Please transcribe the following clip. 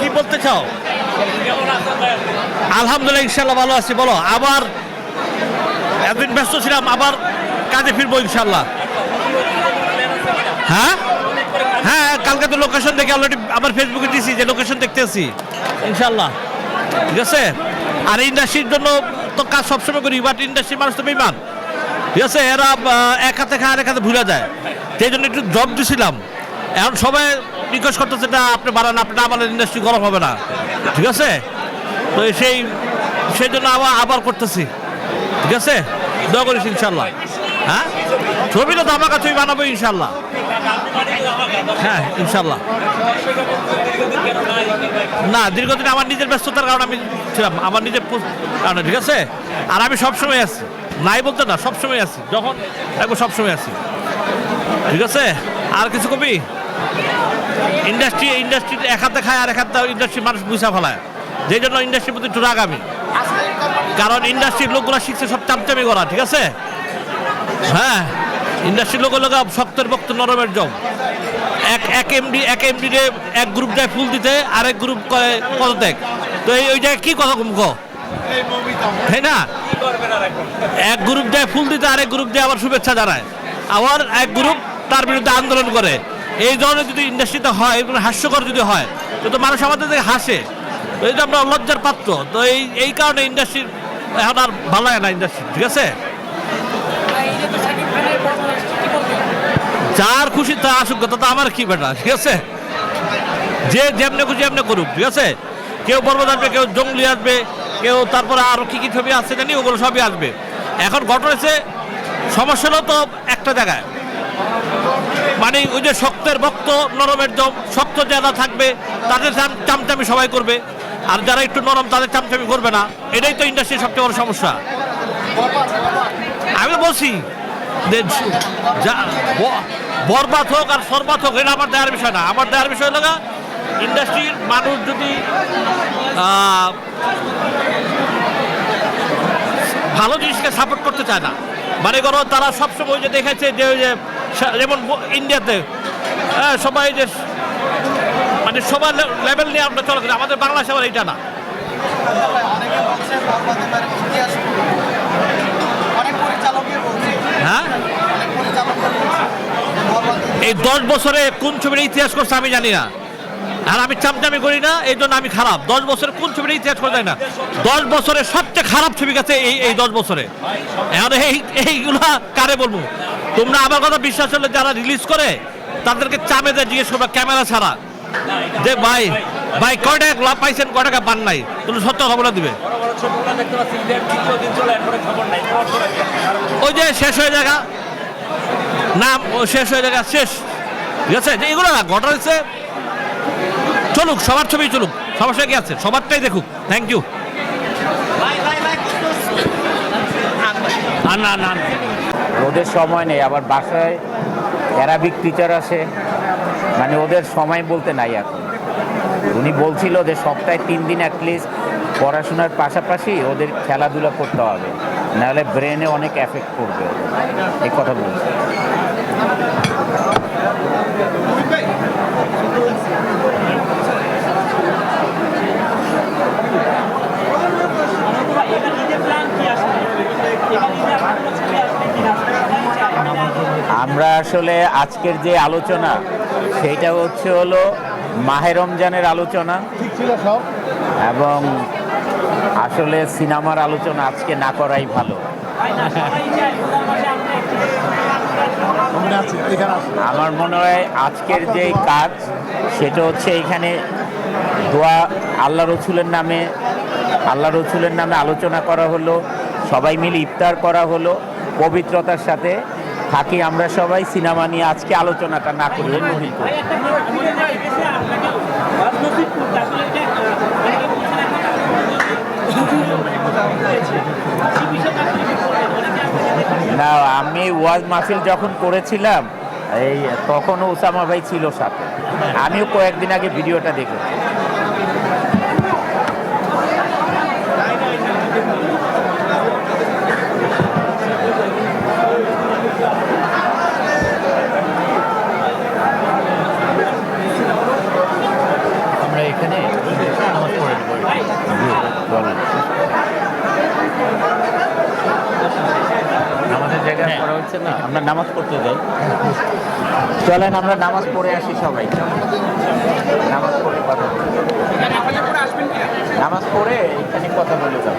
কি বলতে চাও? আলহামদুলিল্লাহ ইনশাল্লাহ ভালো আছি, বলো। আবার এতদিন ব্যস্ত ছিলাম, আবার কাজে ফিরবো ইনশাল্লাহ হ্যাঁ? হ্যাঁ কালকে তো লোকেশন দেখে অলরেডি আমার ফেসবুকে দিয়েছি যে লোকেশন দেখতেছি ইনশাল্লাহ ঠিক আছে? আর ইন্ডাস্ট্রির জন্য তো কাজ সবসময় করি বাট ইন্ডাস্ট্রির মানুষ তো বেমান ঠিক আছে? এরা এক হাতে খায় আর এক হাতে ভুলে যায়। সেই জন্য একটু জব দিছিলাম। এখন সবাই রিকোয়েস্ট করতেছে না, আপনি বাড়ান, আপনি না বাড়ান ইন্ডাস্ট্রি গরম হবে না। ঠিক আছে? তো সেই সেই জন্য আবার আবার করতেছি। ঠিক আছে? দোয়া করিস ইনশাল্লাহ হ্যাঁ? ছবিটা তো আমার কাছে বানাবো ইনশাল্লাহ হ্যাঁ ইনশাল্লাহ না, দীর্ঘদিন আমার নিজের ব্যস্ততার কারণে আমি ছিলাম, আমার নিজের কারণে, ঠিক আছে? আর আমি সবসময় আছি। নাই বলতে না, সবসময় আছি। যখন একবার সবসময় আছি। ঠিক আছে? আর কিছু কবি? ইন্ডাস্ট্রি ইন্ডাস্ট্রি এক হাতে খায় আর এক হাতে ইন্ডাস্ট্রি মানুষ বুঝা ফেলায়। যেই জন্য ইন্ডাস্ট্রির প্রতি একটু রাগ আমি কারণ ইন্ডাস্ট্রির লোকগুলো শিখছে সব চামচামি করা, ঠিক আছে? হ্যাঁ ইন্ডাস্ট্রির লোক লোক শক্তের বক্ত নরমের জম। এক এক এমডি এক এমডি রে এক গ্রুপ যায় ফুল দিতে, আরেক গ্রুপ করে পদত্যাগ। তো এই, ওই জায়গায় কি কথা কম তাই না? এক গ্রুপ দেয় ফুল দিতে, আরেক গ্রুপ দিয়ে আবার শুভেচ্ছা জানায়। আবার এক গ্রুপ তার বিরুদ্ধে আন্দোলন করে। এই ধরনের যদি ইন্ডাস্ট্রিতে হয় এগুলো হাস্যকর যদি হয়, তো তো মানুষ আমাদের থেকে হাসে। তো যে আমরা লজ্জার পাত্র। তো এই এই কারণে ইন্ডাস্ট্রির এখন আর ভালো লাগে না ইন্ডাস্ট্রি, ঠিক আছে? যার খুশি তা আসুক, তো আমার কি বেটা ঠিক আছে? যে যেমনে খুশি এমনি করুক, ঠিক আছে? কেউ পর্বত আসবে, কেউ জঙ্গলি আসবে, কেউ তারপরে আরও কি কি ছবি আসছে জানি, ওগুলো সবই আসবে। এখন ঘটনা হচ্ছে, সমস্যা হলো তো একটা জায়গায়। মানে ওই যে শক্তের ভক্ত, নরমের দম শক্ত যারা থাকবে, তাদের চাম- চামচামি সবাই করবে। আর যারা একটু নরম, তাদের চামচামি করবে না। এটাই তো ইন্ডাস্ট্রির সবচেয়ে বড় সমস্যা। আমি বলছি বরবাদ হোক আর সরবাদ হোক, এটা আমার দেওয়ার বিষয় না। আমার দেওয়ার বিষয় হলো ইন্ডাস্ট্রির মানুষ যদি ভালো জিনিসকে সাপোর্ট করতে চায় না মানে করো তারা সবসময় যে দেখেছে যে ওই যে যেমন ইন্ডিয়াতে হ্যাঁ সবাই যে মানে সবার লেভেল নিয়ে আমরা চলাচল আমাদের বাংলাদেশে আবার এইটা না। হ্যাঁ? এই দশ বছরে কোন ছবির ইতিহাস করছে আমি জানি না। আর আমি চামচামি করি না এই জন্য আমি খারাপ। দশ বছরে কোন ছবির ইতিহাস করে যায় না। দশ বছরে সবচেয়ে খারাপ ছবি গেছে এই এই দশ বছরে। এখন এই এইগুলা কারে বলব? তোমরা আমার কথা বিশ্বাস হলে যারা রিলিজ করে তাদেরকে চামে দেয় জিজ্ঞেস করবে ক্যামেরা ছাড়া? যে ভাই ভাই কয় টাকা লাভ পাইছেন? কয় টাকা পান নাই? তুমি সত্য বলে দিবে। ওই যে শেষ হয়ে জায়গা নাম ও শেষ হয়ে জায়গা শেষ। ঠিক আছে? যে এগুলো না ঘটনা হচ্ছে চলুক সবার ছবি চলুক। সমস্যা কি আছে? সবারটাই দেখুক। থ্যাংক ইউ না না না। ওদের সময় নেই, আবার বাসায় অ্যারাবিক টিচার আছে। মানে ওদের সময় বলতে নাই এখন। উনি বলছিল যে সপ্তাহে তিন দিন অ্যাটলিস্ট পড়াশোনার পাশাপাশি ওদের খেলাধুলা করতে হবে। নাহলে ব্রেনে অনেক এফেক্ট করবে। এই কথা বলছে আমরা আসলে আজকের যে আলোচনা সেইটা হচ্ছে হলো মাহে রমজানের আলোচনা। এবং আসলে সিনেমার আলোচনা আজকে না করাই ভালো। আমার মনে হয় আজকের যে কাজ সেটা হচ্ছে এখানে দোয়া আল্লাহ রসুলের নামে আল্লাহ রসুলের নামে আলোচনা করা হলো সবাই মিলে ইফতার করা হলো পবিত্রতার সাথে। থাকি, আমরা সবাই সিনেমা নিয়ে আজকে আলোচনাটা না করি। না, আমি ওয়াজ মাহফিল যখন করেছিলাম, এই তখনও ওসামা ভাই ছিল সাথে আমিও কয়েকদিন আগে ভিডিওটা দেখেছি আছে না। আমরা নামাজ পড়তে যাই। চলেন, আমরা নামাজ পড়ে আসি সবাই। নামাজ পড়ে কথা নামাজ পড়ে এখানে কথা বলে যাব।